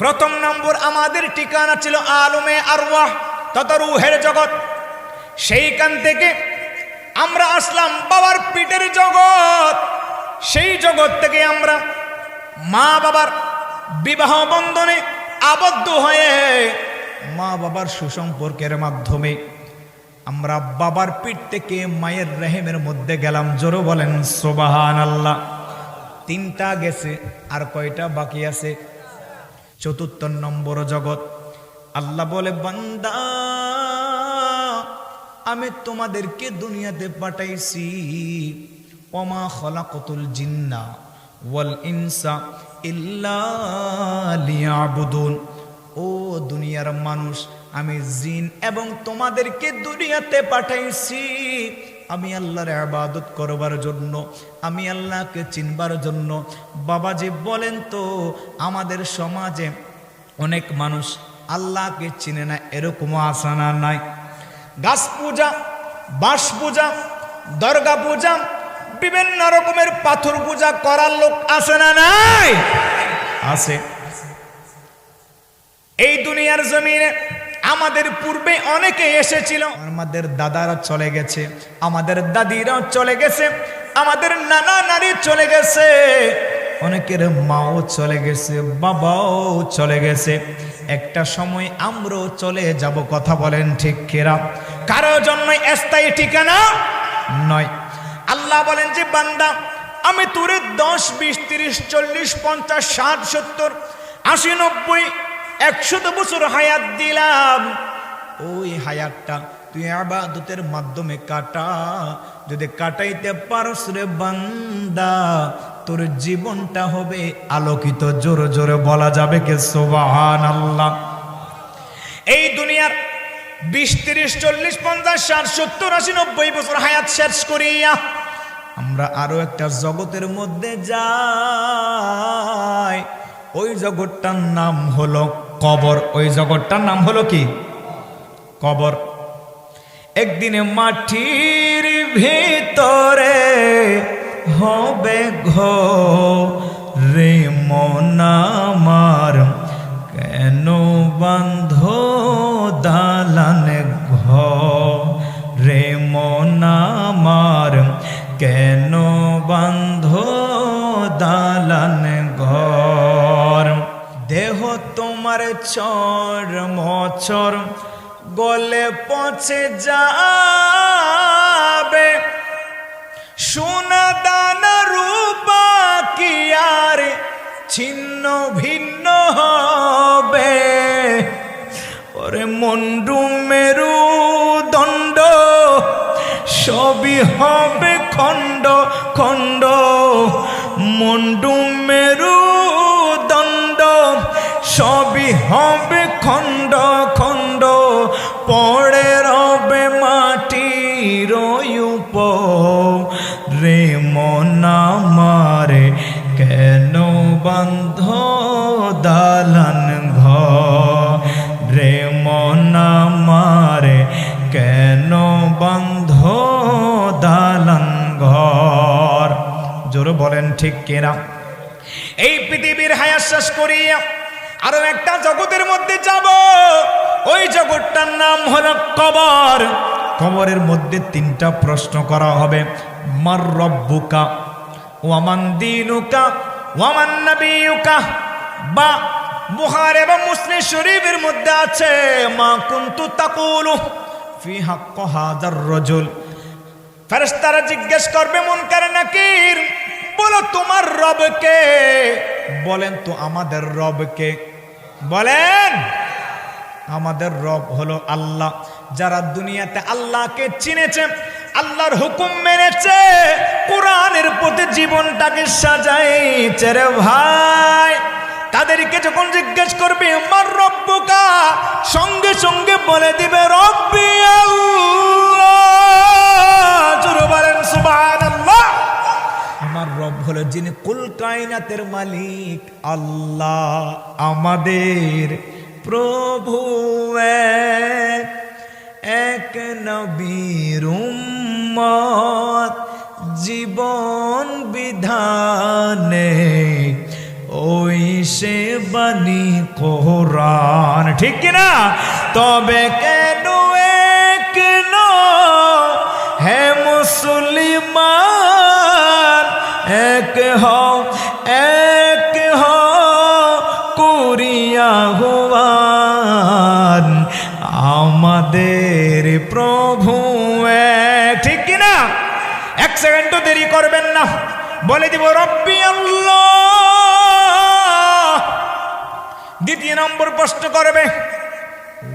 প্রথম নম্বর আমাদের ঠিকানা ছিল আলমে আরওয়াহ তথা রুহের জগৎ। সেইখান থেকে আমরা আসলাম বাবার পিঠের জগৎ। সেই জগৎ থেকে আমরা মা বাবার বিবাহ বন্ধনে আবদ্ধ হয়ে মা বাবার সুসম্পর্কের মাধ্যমে আমরা বাবার পিঠ থেকে মায়ের রেহেমের মধ্যে গেলাম। জোরো বলেন সোবাহান আল্লাহ তিনটা গেছে, আর কয়টা বাকি আছে? চতুর্থ নম্বর জগৎ। আল্লাহ বলে, বান্দা, আমি তোমাদেরকে দুনিয়াতে পাঠাইছি। ওমা খলাকতুল জিন্না ওয়াল ইনসা ইল্লা লিয়াবুদুন। ও দুনিয়ার মানুষ, আমি জিন এবং তোমাদেরকে দুনিয়াতে পাঠাইছি। আমি আল্লাহর আবাদত করবার জন্য, আমি আল্লাহকে চিনবার জন্য। বাবাজি বলেন তো, আমাদের সমাজে অনেক মানুষ আল্লাহকে চিনে না, এরকমও আসানা নাই। গাছ পূজা, বাঁশ পূজা, দর্গা পূজা, বিভিন্ন রকমের পাথর পূজা করার লোক আছে না, নাই? আছে। এই দুনিয়ার জমিনে আমাদের পূর্বে অনেকে এসেছিল। আমাদের দাদারা চলে গেছে, আমাদের দাদিরাও চলে গেছে, আমাদের নানা নারী চলে গেছে, অনেকের মাও চলে গেছে, বাবাও চলে গেছে। একটা সময় আমরাও চলে যাব, কথা বলেন ঠিক কেরা কারও জন্য স্থায়ী ঠিকানা নয়। আল্লাহ বলেন যে, বান্দা, আমি তোরে দশ, বিশ, তিরিশ, চল্লিশ, পঞ্চাশ, ষাট, সত্তর, আশি, নব্বই একশত বছর হায়াত দিলাম। ওই হায়াতটা তুই আবাদতের মাধ্যমে কাটা। যদি কাটাইতে পারস রে বান্দা, তোর জীবনটা হবে আলোকিত। জোরে জোরে বলা যাবে কে? সোবাহান আল্লাহ এই দুনিয়ার বিশ, তিরিশ, চল্লিশ, পঞ্চাশ, ষাট, সত্তর, আশি, নব্বই বছর হায়াত শেষ করিয়া আমরা আরও একটা জগতের মধ্যে যাই। ওই জগৎটার নাম হলো কবর, ওই জগৎটার নাম হলো কি? কবর। একদিনে মাটির ভিতরে হবে ঘো রে মনামার কেন বান্ধ দালান তোমার চর মচর গলে পচে যাবে। সোনা দানা রূপা কি আর ছিন্ন ভিন্ন হবে? ওরে মন্ডু মেরু দণ্ড, সবই হবে খণ্ড খণ্ড হবে খণ্ড খণ্ড, পড়ে রবে মাটির উপ রে মনা মারে কেন বান্ধ দালান ঘ রে মনা মারে কেন বান্ধ দালান ঘর? জোরে বলেন ঠিক কেনা? এই পৃথিবীর শেষ করিয়া আরও একটা জগতের মধ্যে যাব। ওই জগৎটার নাম হলো কবর। কবরের মধ্যে তিনটা প্রশ্ন করা হবে। মার রব্বুকা, ওয়ামান দিনুকা, ওয়ামান নবিয়ুকা, বা বুহার এবং মুসলিম শরীফের মধ্যে আছে, মা কুন্তু তাকুলু ফি হাক্ক হাজার রজুল। ফেরেশতারা জিজ্ঞেস করবে মুনকার নাকির? বলো, তোমার রবকে? বলেন তো, আমাদের রবকে। বলেন। আমাদের রব হলো আল্লাহ, যারা দুনিয়াতে আল্লাহকে চিনেছে, আল্লাহর হুকুম মেনেছে, কোরআনের প্রতি জীবনটাকে সাজাইছে রে ভাই, তাদেরকে যখন জিজ্ঞেস করবে, আমার রব্বকা সঙ্গে সঙ্গে বলে দিবে, রব্বি আল্লাহ। বলেন রব হলো যিনি কুল কায়নাতের মালিক আল্লাহ আমাদের প্রভু এক, এক নবীর উম্মত জীবন বিধানে ওই সে কোরআন। ঠিক কিনা তবে কেন কেন হে মুসলিমান এক হও এক হও কুরিয়া হুয়ান। আমাদের প্রভু। ঠিক কিনা? এক সেকেন্ডও দেরি করবেন না। বলে দিব, রব্বি দ্বিতীয় নম্বর প্রশ্ন করবে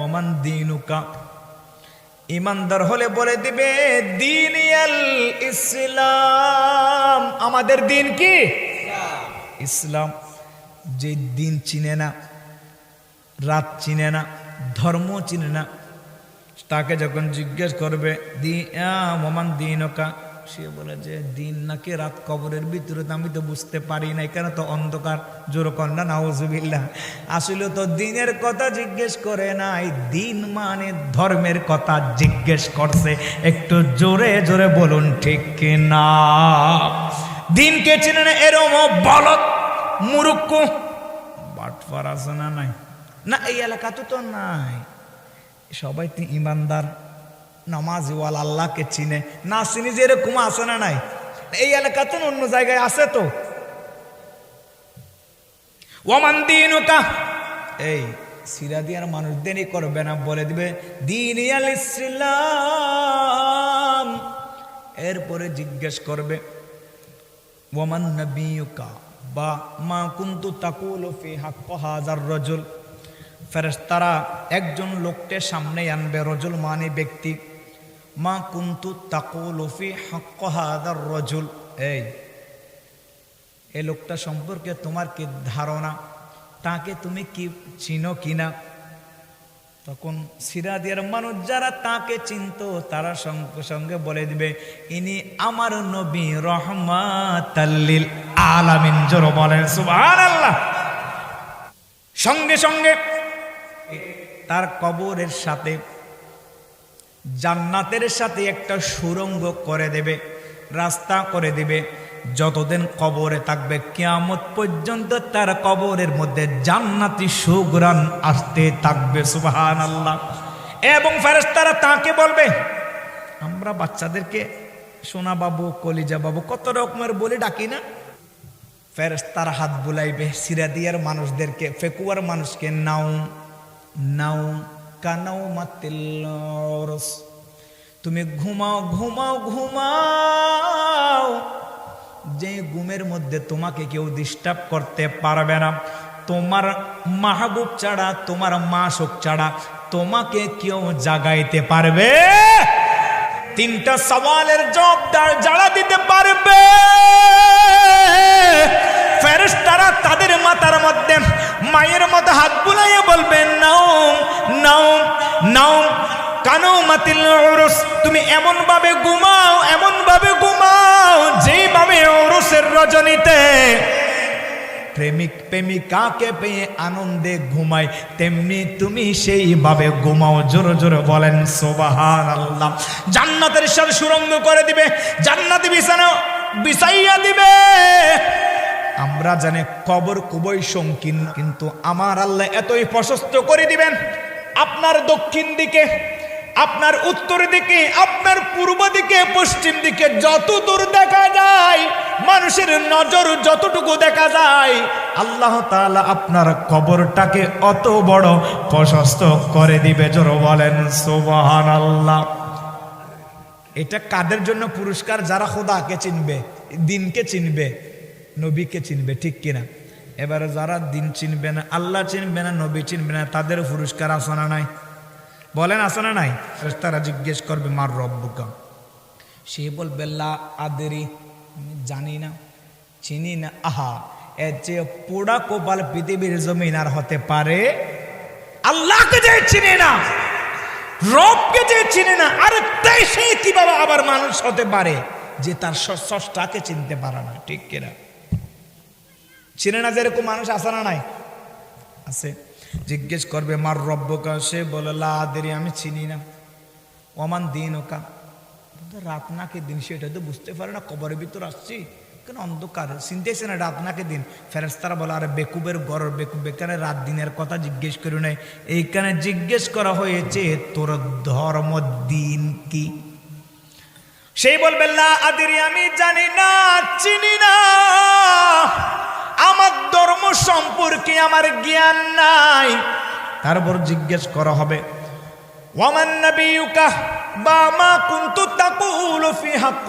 ওমান দিনুকা? ইমানদার হলে বলে দিবে, দিন ইসলাম। আমাদের দিন কি? ইসলাম। যে দিন চিনে না, রাত চিনে না, ধর্ম চিনে না, তাকে যখন জিজ্ঞেস করবে দি মোমান দিনকা? সে বলে যে, দিন নাকি রাত কবরের ভিতরে তো আমি তো বুঝতে পারি না কেন তো অন্ধকার? জোর কন্যা নাউজুবিল্লাহ। আসলে তো দিনের কথা জিজ্ঞেস করে নাই, দিন মানে ধর্মের কথা জিজ্ঞেস করছে। একটু জোরে জোরে বলুন, ঠিক না দিনকে চিনে না এরম বলত মুরুক্কু? বাটফার আছে না নাই? না, এই এলাকা তো তো নাই। সবাই তো ইমানদার। নামাজিওয়াল আল্লাহকে চিনে। না চিনি যে এরকম আছে না নাই? এই এলাকাতে অন্য জায়গায় আছে তো। ওমান দিনুকা। এই, সিরা দিয়ার মানুষ দেরি করবে না, বলে দিবে, দিন ইসলাম। এরপরে জিজ্ঞেস করবে ওমান নবিয়ুকা? বা, মা কুন্তু তাকুল ফি হাক্ক হাজার রজুল? ফেরেশতারা, একজন লোককে সামনে আনবে, রজুল মানে ব্যক্তি। মা কুন্তু তাকুল ফি হাক্ক হাজার রজুল। এই এই লোকটা সম্পর্কে তোমার কি ধারণা? তাকে তুমি কি চিনো কিনা? তখন সিরাদিয়ার মানুষ যারা তাকে চিনত, তারা সঙ্গে সঙ্গে বলে দিবে, ইনি আমার নবী রহমাতাল্লিল আলামিন। জোর বলেন, সুবহানাল্লাহ। সঙ্গে সঙ্গে তার কবরের সাথে জান্নাতের সাথে একটা সুরঙ্গ করে দেবে, রাস্তা করে দেবে। যতদিন কবরে থাকবে, কেয়ামত পর্যন্ত তার কবরের মধ্যে জান্নাতি সুগ্রান আসতে থাকবে সুবাহান আল্লাহ এবং ফেরেশতারা তাকে বলবে, আমরা বাচ্চাদেরকে সোনা বাবু কলিজা বাবু কত রকমের বলে ডাকি না? ফেরেশতারা হাত বুলাইবে সিরাদিয়ার মানুষদেরকে, ফেকুয়ার মানুষকে নাও নাও কানাও মাতিল্লরস তুমি ঘুমাও ঘুমাও ঘুমাও। যে ঘুমের মধ্যে তোমাকে কেউ ডিস্টার্ব করতে পারবে না। তোমার মাহবুব ছাড়া, তোমার মাসক ছাড়া তোমাকে কেউ জাগাইতে পারবে? তিনটা সওয়ালের জবাবদার যারা দিতে পারবে? তুমি এমন ভাবে ঘুমাও এমন ভাবে ঘুমাও যেভাবে ওরসের রজনীতে। প্রেমিক প্রেমিকাকে পেয়ে আনন্দে ঘুমায়, তেমনি তুমি সেইভাবে ঘুমাও, জোরে জোরে বলেন সোবাহান আল্লাহ জান্নাতের সাথে সুরঙ্গ করে দিবে, জান্নাতি বিছানা, বিছাইয়া দিবে। আমরা জানি কবর খুবই সংকীর্ণ কিন্তু আমার আল্লাহ এতই প্রশস্ত করে দিবেন, আপনার দক্ষিণ দিকে আপনার উত্তর দিকে, আপনার পূর্ব দিকে, পশ্চিম দিকে যত দূর দেখা যায়, মানুষের নজর যতটুকু দেখা যায়, আল্লাহ তাআলা আপনার কবরটাকে অত বড় প্রশস্ত করে দিবে। জোর বলেন সুবহান আল্লাহ এটা কাদের জন্য পুরস্কার? যারা খোদাকে চিনবে, দিনকে চিনবে, নবীকে চিনবে, ঠিক কিনা? এবারে যারা দিন চিনবে না, আল্লাহ চিনবে না, নবী চিনবে না, তাদের পুরস্কার আসনা নাই? বলেন, আছে আসনা নাই? তারা জিজ্ঞেস করবে, মার রব্বুকা? সে বলবে আদেরি। জানি না, চিনি না। আহা, এর চেয়ে পোড়া কোপাল পৃথিবীর জমিন আর হতে পারে? আল্লাহকে যে চিনে না, রবকে যে চিনে না, আর তাই সে কীভাবে আবার মানুষ হতে পারে যে তার সষ্টাকে চিনতে পারে না? ঠিক কিনা? চিনে না যেরকম মানুষ আসে না নাই? আছে। জিজ্ঞেস করবে, মার রব্বকা? সে বলে লাদেরি আমি চিনি না। ওমান দিন ওকা রাত নাকি দিন, সেটা তো বুঝতে পারে না, কবরের ভিতর আসছি। কেন অন্ধকার? চিনতেছে না, রাত নাকি দিন? ফেরেস্তারা বলে, আরে, বেকুবের গড়, বেকুব, এখানে রাত দিনের কথা জিজ্ঞেস করি নাই। এইখানে জিজ্ঞেস করা হয়েছে, তোর ধর্ম দিন কি? সেই বলবে আদিরি আমি জানি না, চিনি না। ধর্ম সম্পর্কে আমার জ্ঞান নাই। তারপর জিজ্ঞেস করা হবে, ওয়ামান নবিয়ুকা, বা মা কুনতু তাকুলু ফি হাক্ক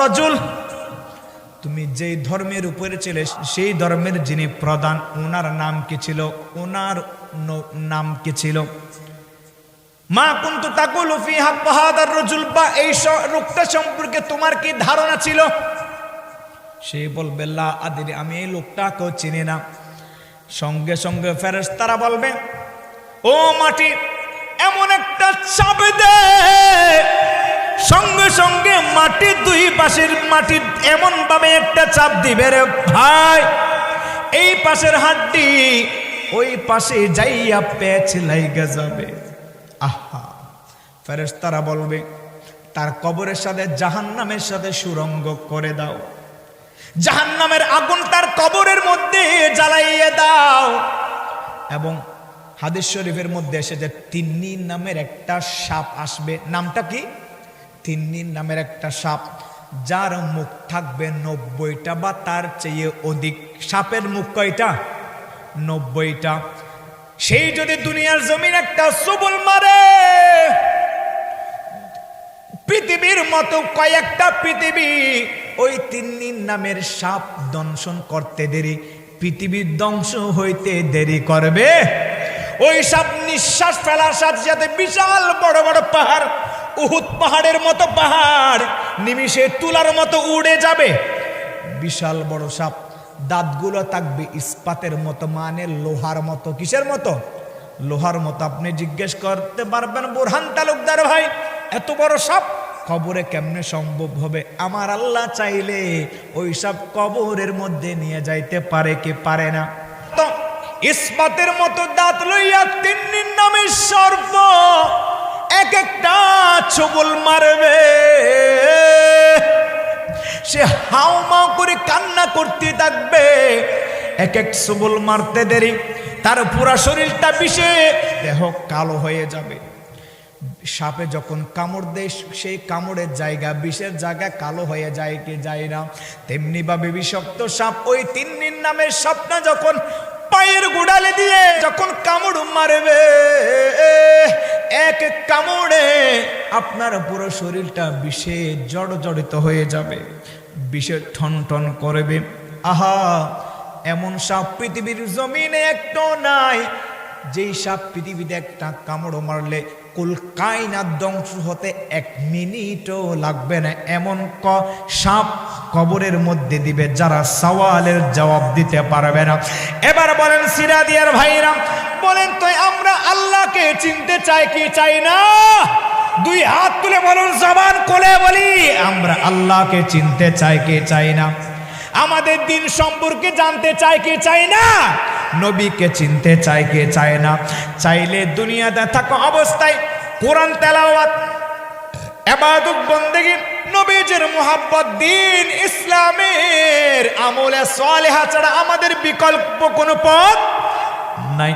রাজুল? তুমি যেই ধর্মের উপরে ছিলে, সেই ধর্মের যিনি প্রধান ওনার নাম কি ছিল? ওনার নাম কি ছিল? মা কুন্তু তাকুলু ফি হাক্ক হাদার রাজুল, বা এই লোকটা সম্পর্কে তোমার কি ধারণা ছিল? সে বলবে, লা আমি এই লোকটাকেও চিনি না। সঙ্গে সঙ্গে ফেরেশতারা বলবে, ও মাটি, এমন একটা চাপ দে। সঙ্গে সঙ্গে মাটির দুই পাশের মাটি এমন ভাবে একটা চাপ দিবে রে ভাই। এই পাশের হাড্ডি, ওই পাশে যাইয়া পেঁচ লাইগা যাবে। আহা, ফেরেশতারা বলবে, তার কবরের সাথে জাহান্নামের সাথে সুরঙ্গ করে দাও। জাহান্নামের আগুন তার কবরের মধ্যে জ্বালাইয়ে দাও। এবং হাদিস শরীফের মধ্যে এসে যে তিন্নি নামের একটা সাপ আসবে, নামটা কি? তিন্নি নামের একটা সাপ, যার মুখ থাকবে নব্বইটা বা তার চেয়ে অধিক। সাপের মুখ কয়টা? নব্বইটা। সেই যদি দুনিয়ার জমিন একটা সবল মারে, পৃথিবীর মতো কয়েকটা পৃথিবী ওই তিন্নি নামের সাপ দংশন করতে দেরি, পৃথিবীর ধ্বংস হইতে দেরি করবে। ওই সাপ নিঃশ্বাস ফেলার সাথে সাথে বিশাল বড় বড় পাহাড়, উহুদ পাহাড়ের মতো পাহাড়, নিমিষে তুলার মতো উড়ে যাবে। বিশাল বড় সাপ দাঁতগুলো থাকবে ইস্পাতের মতো মানে লোহার মতো। কিসের মতো? লোহার মতো। আপনি জিজ্ঞেস করতে পারবেন, বোরহান তালুকদার ভাই, এত বড় সাপ কবরে কেমনে সম্ভব হবে? আমার আল্লাহ চাইলে ওই সব কবরের মধ্যে নিয়ে যাইতে পারে কি পারে না। তো ইস্পাতের মতো দাঁত লইয়া তিন্নির নামে সর্ব এক একটা ছবল মারবে। সে হাও মাও করে কান্না করতে থাকবে। এক এক সবল মারতে দেরি, তার পুরা শরীরটা বিষে দেহ কালো হয়ে যাবে। সাপে যখন কামড় দেয়, সেই কামড়ের জায়গা বিষের জায়গা কালো হয়ে যায় কি যায় না। তেমনি ভাবে বিষাক্ত সাপ ওই তিন দিন নামের স্বপ্ন যখন পায়ের গুড়ালে দিয়ে যখন কামড় মারবে, এক কামড়ে আপনার পুরো শরীরটা বিষে জড় জড়িত হয়ে যাবে, বিষে ঠন ঠন করবে। আহা, এমন সাপ পৃথিবীর জমিনে একটাও নাই, যেই সাপ পৃথিবীতে একটা কামড় মারলে কুল কায়নাত ধ্বংস হতে এক মিনিটও লাগবে না। এমন ক সাপ কবরের মধ্যে দিবে, যারা সওয়ালের জবাব দিতে পারবে না। এবার বলেন সিরাদিয়ার ভাইরা, বলেন তো আমরা আল্লাহকে চিনতে চাই কি চাই না? দুই হাত তুলে বলুন জবান কোলে বলি, আমরা আল্লাহকে চিনতে চাই কি চাই না? আমাদের দিন সম্পর্কে জানতে চাই কি চাই না? নবীকে চিনতে চায় কে চায় না? চাইলে দুনিয়াতে থাকা অবস্থায় কোরআন তেলাওয়াত এবাদুক বন্দেগী, নবীজের মোহাব্বত, দিন ইসলামের আমলে সালেহা ছাড়া আমাদের বিকল্প কোনো পথ নাই।